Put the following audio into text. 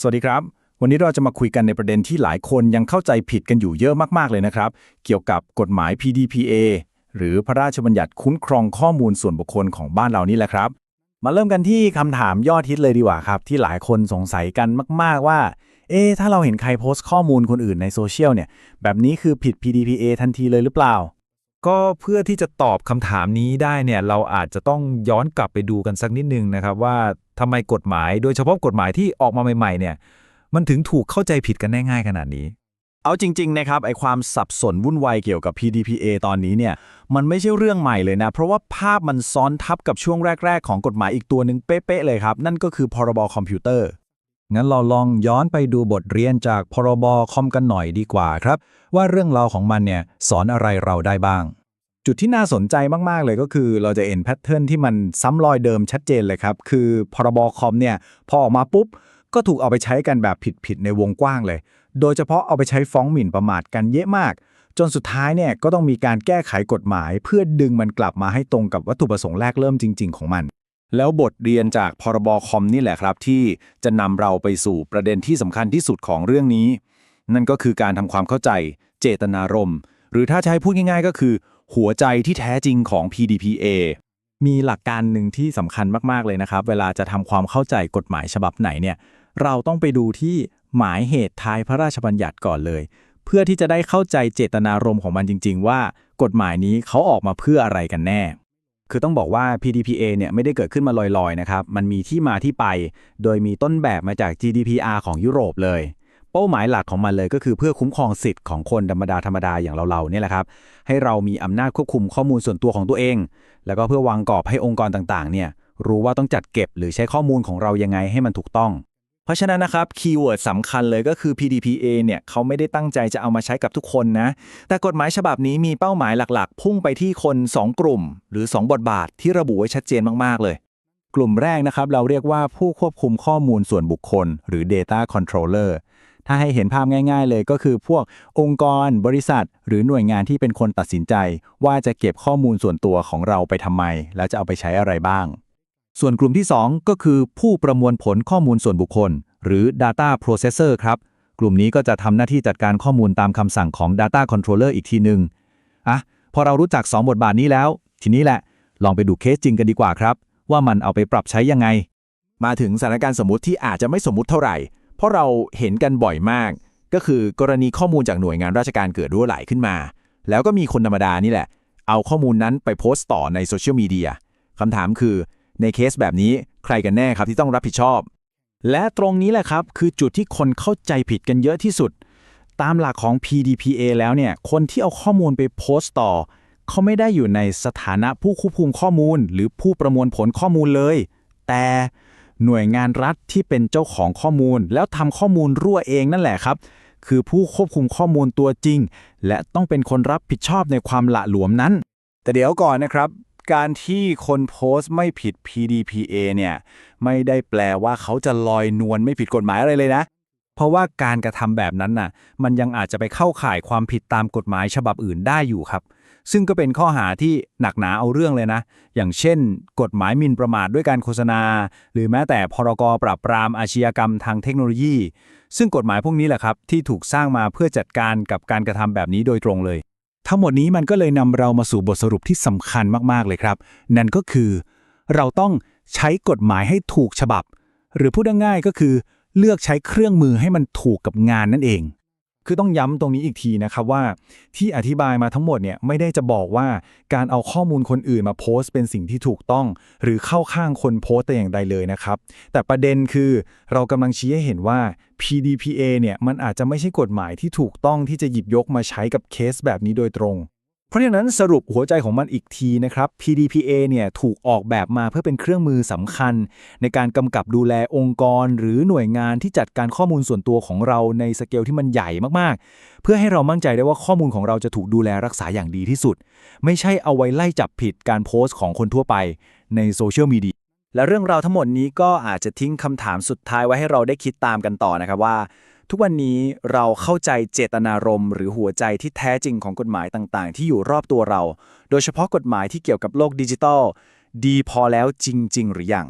สวัสดีครับ วันนี้เราจะมาคุยกันในประเด็นที่หลายคนยังเข้าใจผิดกันอยู่เยอะมากๆเลยนะครับ เกี่ยวกับกฎหมาย PDPA หรือพระราชบัญญัติคุ้มครองข้อมูลส่วนบุคคลของบ้านเรานี่แหละครับ มาเริ่มกันที่คำถามยอดฮิตเลยดีกว่าครับ ที่หลายคนสงสัยกันมาก ๆว่า เอ๊ะถ้าเราเห็นใครโพสต์ข้อมูลคนอื่นในโซเชียลเนี่ย แบบนี้คือผิด PDPA ทันทีเลยหรือเปล่า ก็เพื่อที่จะตอบคำถามนี้ได้เนี่ยเราอาจจะต้องย้อนกลับไปดูกันสักนิดนึงนะครับว่า ทำไมกฎหมาย โดยเฉพาะกฎหมายที่ออกมาใหม่ๆเนี่ยมันถึงถูกเข้าใจผิดกันได้ง่ายขนาดนี้ เอาจริง ๆ นะครับไอความสับสนวุ่นวายเกี่ยวกับ PDPA ตอนนี้เนี่ยมันไม่ใช่เรื่องใหม่เลยนะ เพราะว่าภาพมันซ้อนทับกับช่วงแรก ๆ ของกฎหมายอีกตัวหนึ่งเป๊ะๆเลยครับ นั่นก็คือพรบคอมพิวเตอร์งั้นเราลองย้อนไปดูบทเรียนจากพรบคอมกันหน่อยดีกว่าครับ ว่าเรื่องราวของมันเนี่ยสอนอะไรเราได้บ้าง จุดที่น่าสนใจมาก ๆ เลยก็คือเราจะเห็นแพทเทิร์นที่มันซ้ำรอยเดิมชัดเจนเลยครับ คือพรบคอมเนี่ย พอออกมาปุ๊บ ก็ถูกเอาไปใช้กันแบบผิด ๆ ในวงกว้างเลย โดยเฉพาะเอาไปใช้ฟ้องหมิ่นประมาทกันเยอะมาก จนสุดท้ายเนี่ยก็ต้องมีการแก้ไขกฎหมาย เพื่อดึงมันกลับมาให้ตรงกับวัตถุประสงค์แรกเริ่มจริง ๆ ของมัน แล้วบทเรียนจากพรบคอมนี่แหละครับ ที่จะนำเราไปสู่ประเด็นที่สำคัญที่สุดของเรื่องนี้ นั่นก็คือการทำความเข้าใจ เจตนารมณ์ หรือถ้าให้พูดง่าย ๆ ก็คือ หัวใจที่แท้จริงของ PDPA มีหลักการหนึ่งที่สำคัญมาก ๆ เลยนะครับ เวลาจะทำความเข้าใจกฎหมายฉบับไหนเนี่ย เราต้องไปดูที่หมายเหตุท้ายพระราชบัญญัติก่อนเลย เพื่อที่จะได้เข้าใจเจตนารมณ์ของมันจริง ๆ ว่า กฎหมายนี้เขาออกมาเพื่ออะไรกันแน่ คือต้องบอกว่า PDPA เนี่ยไม่ได้เกิดขึ้นมาลอย ๆ นะครับ มันมีที่มาที่ไป โดยมีต้นแบบมาจาก GDPR ของยุโรปเลย เป้าหมายหลักของมันเลยก็คือเพื่อคุ้มครองสิทธิ์ของคนธรรมดาธรรมดาอย่างเราๆเนี่ยแหละครับ ให้เรามีอำนาจควบคุมข้อมูลส่วนตัวของตัวเอง แล้วก็เพื่อวางกรอบให้องค์กรต่างๆ เนี่ยรู้ว่าต้องจัดเก็บหรือใช้ข้อมูลของเรายังไงให้มันถูกต้อง เพราะฉะนั้นนะครับคีย์เวิร์ดสำคัญเลยก็คือ PDPA เนี่ยเขาไม่ได้ตั้งใจจะเอามาใช้กับทุกคนนะ แต่กฎหมายฉบับนี้มีเป้าหมายหลักๆ พุ่งไปที่คน 2 กลุ่ม หรือ 2 บทบาทที่ระบุไว้ชัดเจนมากๆเลยกลุ่มแรกนะครับเราเรียกว่าผู้ควบคุมข้อมูลส่วนบุคคล หรือ Data Controller ถ้าให้เห็นภาพง่าย ๆ เลยก็คือพวกองค์กร บริษัท หรือหน่วยงานที่เป็นคนตัดสินใจ ว่าจะเก็บข้อมูลส่วนตัวของเราไปทำไม แล้วจะเอาไปใช้อะไรบ้าง ส่วนกลุ่มที่ 2 ก็คือผู้ประมวลผลข้อมูลส่วนบุคคล หรือ Data Processor ครับ กลุ่มนี้ก็จะทำหน้าที่จัดการข้อมูลตามคำสั่งของ Data Controller อีกทีหนึ่งอะพอเรารู้จัก 2 บทบาทนี้แล้ว ทีนี้แหละ ลองไปดูเคสจริงกันดีกว่าครับ ว่ามันเอาไปปรับใช้ยังไง มาถึงสถานการณ์สมมติที่อาจจะไม่สมมติเท่าไหร่ เพราะเราเห็นกันบ่อยมาก ก็คือกรณีข้อมูลจากหน่วยงานราชการเกิดรั่วไหลขึ้นมา แล้วก็มีคนธรรมดานี่แหละ เอาข้อมูลนั้นไปโพสต์ต่อในโซเชียลมีเดียคำถามคือในเคสแบบนี้ใครกันแน่ครับที่ต้องรับผิดชอบ และตรงนี้แหละครับคือจุดที่คนเข้าใจผิดกันเยอะที่สุด ตามหลักของ PDPA แล้วเนี่ย คนที่เอาข้อมูลไปโพสต์ต่อ เขาไม่ได้อยู่ในสถานะผู้ควบคุมข้อมูล หรือผู้ประมวลผลข้อมูลเลย แต่ หน่วยงานรัฐที่เป็นเจ้าของข้อมูล แล้วทำข้อมูลรั่วเองนั่นแหละครับ คือผู้ควบคุมข้อมูลตัวจริง และต้องเป็นคนรับผิดชอบในความละหลวมนั้น แต่เดี๋ยวก่อนนะครับ การที่คนโพสต์ไม่ผิด PDPA เนี่ยไม่ได้แปลว่าเขาจะลอยนวลไม่ผิดกฎหมายอะไรเลยนะ เพราะว่าการกระทำแบบนั้นน่ะ มันยังอาจจะไปเข้าข่ายความผิดตามกฎหมายฉบับอื่นได้อยู่ครับ ซึ่งก็เป็นข้อหาที่หนักหนาเอาเรื่องเลยนะ อย่างเช่น กฎหมายหมิ่นประมาทด้วยการโฆษณา หรือแม้แต่พรกปราบปรามอาชญากรรมทางเทคโนโลยี ซึ่งกฎหมายพวกนี้แหละครับ ที่ถูกสร้างมาเพื่อจัดการกับการกระทำแบบนี้โดยตรงเลย ทั้งหมดนี้มันก็เลยนำเรามาสู่บทสรุปที่สำคัญมากๆเลยครับ นั่นก็คือ เราต้องใช้กฎหมายให้ถูกฉบับ หรือพูดง่ายๆก็คือ เลือกใช้เครื่องมือให้มันถูกกับงานนั่นเอง คือต้องย้ำตรงนี้อีกทีนะครับว่า ที่อธิบายมาทั้งหมดเนี่ยไม่ได้จะบอกว่าการเอาข้อมูลคนอื่นมาโพสต์เป็นสิ่งที่ถูกต้อง หรือเข้าข้างคนโพสต์แต่อย่างใดเลยนะครับ แต่ประเด็นคือเรากำลังชี้ให้เห็นว่า PDPA เนี่ยมันอาจจะไม่ใช่กฎหมายที่ถูกต้องที่จะหยิบยกมาใช้กับเคสแบบนี้โดยตรง ราะฉะนั้นสรุปหัวใจของมันอีกทีนะครับ PDPA เนี่ยถูกออกแบบมาเพื่อเป็นเครื่องมือสำคัญ ในการกำกับดูแลองค์กร หรือหน่วยงานที่จัดการข้อมูลส่วนตัวของเราในสเกลที่มันใหญ่มากๆ เพื่อให้เรามั่นใจได้ว่าข้อมูลของเราจะถูกดูแลรักษาอย่างดีที่สุด ไม่ใช่เอาไว้ไล่จับผิดการโพสต์ของคนทั่วไปในโซเชียลมีเดียและเรื่องราวทั้งหมดนี้ก็อาจจะทิ้งคำถามสุดท้ายไว้ให้เราได้คิดตามกันต่อนะครับว่า ทุกวันนี้เราเข้าใจเจตนารมณ์หรือหัวใจที่แท้จริงของกฎหมายต่างๆ ที่อยู่รอบตัวเรา โดยเฉพาะกฎหมายที่เกี่ยวกับโลกดิจิทัล ดีพอแล้วจริง ๆ หรือยัง